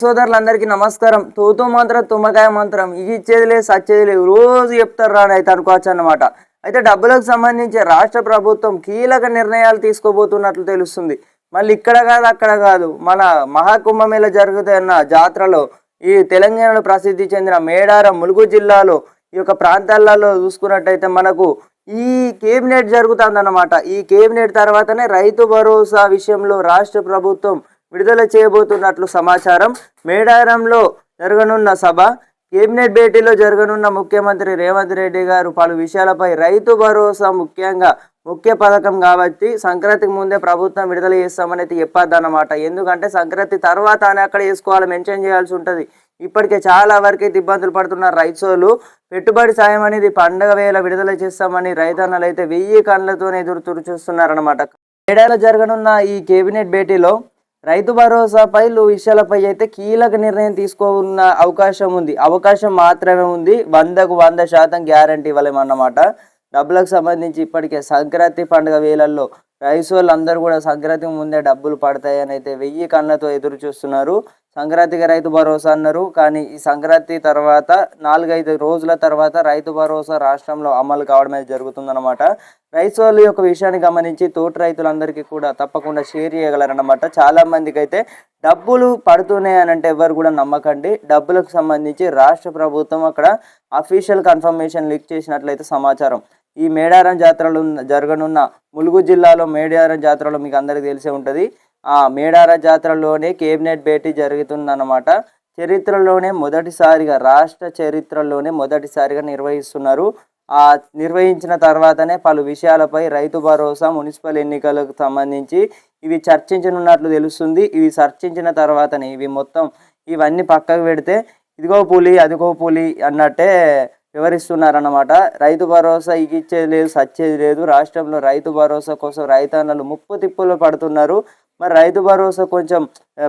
సోదరులందరికీ నమస్కారం. తూతు మంత్రం తుమ్మకాయ మంత్రం ఇది ఇచ్చేది లేదు సచ్చేది లేదు రోజు చెప్తారు రాని అయితే అనుకోవచ్చు అన్నమాట. అయితే డబ్బులకు సంబంధించి రాష్ట్ర ప్రభుత్వం కీలక నిర్ణయాలు తీసుకోబోతున్నట్లు తెలుస్తుంది. మళ్ళీ ఇక్కడ కాదు అక్కడ కాదు. మన మహాకుంభమేళ జరుగుతున్న జాతరలో ఈ తెలంగాణలో ప్రసిద్ధి చెందిన మేడారం ములుగు జిల్లాలో ఈ యొక్క ప్రాంతాలలో చూసుకున్నట్టయితే మనకు ఈ కేబినెట్ జరుగుతుందన్నమాట. ఈ కేబినెట్ తర్వాతనే రైతు భరోసా విషయంలో రాష్ట్ర ప్రభుత్వం విడుదల చేయబోతున్నట్లు సమాచారం. మేడారంలో జరగనున్న సభ కేబినెట్ భేటీలో జరగనున్న ముఖ్యమంత్రి రేవంత్ రెడ్డి గారు పలు విషయాలపై రైతు భరోసా ముఖ్యంగా ముఖ్య పథకం కాబట్టి సంక్రాంతికి ముందే ప్రభుత్వం విడుదల చేస్తామని అయితే చెప్పొద్దన్నమాట. ఎందుకంటే సంక్రాంతి తర్వాత అని అక్కడ వేసుకోవాలి మెన్షన్ చేయాల్సి ఉంటుంది. ఇప్పటికే చాలా వరకు అయితే ఇబ్బందులు పడుతున్నారు రైతులు. పెట్టుబడి సాయం అనేది పండగ వేళ విడుదల చేస్తామని రైతన్నలు అయితే వెయ్యి కళ్ళతోనే ఎదురు తురు చూస్తున్నారనమాట ఏడాదిలో జరగనున్న ఈ కేబినెట్ భేటీలో రైతు భరోసాపై విషయాలపై అయితే కీలక నిర్ణయం తీసుకోన్న అవకాశం ఉంది. అవకాశం మాత్రమే ఉంది. వందకు వంద శాతం గ్యారంటీ ఇవ్వలేమన్నమాట. డబ్బులకు సంబంధించి ఇప్పటికే సంక్రాంతి పండుగ వేళల్లో రైస్ వాళ్ళందరూ కూడా సంక్రాంతికి ముందే డబ్బులు పడతాయని అయితే వెయ్యి కళ్ళతో ఎదురు చూస్తున్నారు సంక్రాంతికి రైతు భరోసా అన్నారు. కానీ ఈ సంక్రాంతి తర్వాత నాలుగైదు రోజుల తర్వాత రైతు భరోసా రాష్ట్రంలో అమలు కావడం అనేది జరుగుతుందన్నమాట. రైతు యొక్క విషయాన్ని గమనించి తోటి రైతులందరికీ కూడా తప్పకుండా షేర్ చేయగలరన్నమాట. చాలా మందికి అయితే డబ్బులు పడుతున్నాయి అని అంటే ఎవరు కూడా నమ్మకండి. డబ్బులకు సంబంధించి రాష్ట్ర ప్రభుత్వం అక్కడ అఫీషియల్ కన్ఫర్మేషన్ లీక్ చేసినట్లయితే సమాచారం. ఈ మేడారం జాతరలు ఉన్న- జరగనున్న ములుగు జిల్లాలో మేడారం జాతరలో మీకు అందరికీ తెలిసే ఉంటుంది. మేడార జాతరలోనే కేబినెట్ భేటీ జరుగుతుందన్నమాట. చరిత్రలోనే మొదటిసారిగా రాష్ట్ర చరిత్రలోనే మొదటిసారిగా నిర్వహిస్తున్నారు. ఆ నిర్వహించిన తర్వాతనే పలు విషయాలపై రైతు భరోసా మున్సిపల్ ఎన్నికలకు సంబంధించి ఇవి చర్చించనున్నట్లు తెలుస్తుంది. ఇవి చర్చించిన తర్వాతనే ఇవి మొత్తం ఇవన్నీ పక్కకు పెడితే ఇదిగో పులి అదిగో పులి అన్నట్టే వివరిస్తున్నారన్నమాట. రైతు భరోసా ఇగిచ్చేది ఇచ్చేది లేదు సచ్చేది లేదు. రాష్ట్రంలో రైతు భరోసా కోసం రైతన్నలు ముప్పు తిప్పులు పడుతున్నారు. మరి రైతు భరోసా కొంచెం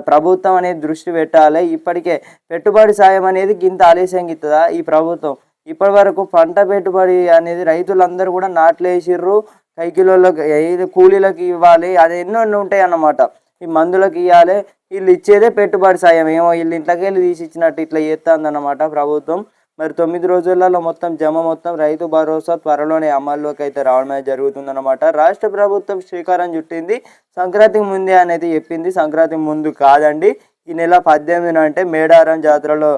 ప్రభుత్వం అనేది దృష్టి పెట్టాలి. ఇప్పటికే పెట్టుబడి సాయం అనేది గింత ఆలస్యంగా ఇస్తుందా ఈ ప్రభుత్వం? ఇప్పటి వరకు పంట పెట్టుబడి అనేది రైతులందరూ కూడా నాట్లేసిర్రు. కైకిలోళ్ళకి ఏది కూలీలకు ఇవ్వాలి. అది ఎన్నో ఎన్నో ఉంటాయి అన్నమాట ఈ మందులకు ఇవ్వాలి వీళ్ళు ఇచ్చేదే పెట్టుబడి సాయం. ఏమో వీళ్ళు ఇంట్లోకి వెళ్ళి తీసి ఇచ్చినట్టు ఇట్లా చేస్తుంది ప్రభుత్వం. మరి తొమ్మిది రోజులలో మొత్తం జమ మొత్తం రైతు భరోసా త్వరలోనే అమల్లోకి అయితే రావడం అయితే జరుగుతుందన్నమాట. రాష్ట్ర ప్రభుత్వం శ్రీకారం చుట్టింది. సంక్రాంతికి ముందే అనేది చెప్పింది. సంక్రాంతి ముందు కాదండి. ఈ నెల పద్దెనిమిదిన అంటే మేడారం జాతరలో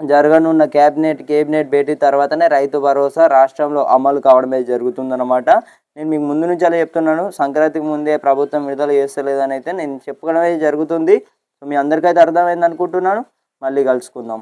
జరగనున్న క్యాబినెట్ కేబినెట్ భేటీ తర్వాతనే రైతు భరోసా రాష్ట్రంలో అమలు కావడమే జరుగుతుందన్నమాట. నేను మీకు ముందు నుంచి అలా చెప్తున్నాను. సంక్రాంతికి ముందే ప్రభుత్వం విడుదల చేస్తలేదని అయితే నేను చెప్పుకోవడం జరుగుతుంది. మీ అందరికైతే అర్థమైంది అనుకుంటున్నాను. మళ్ళీ కలుసుకుందాం.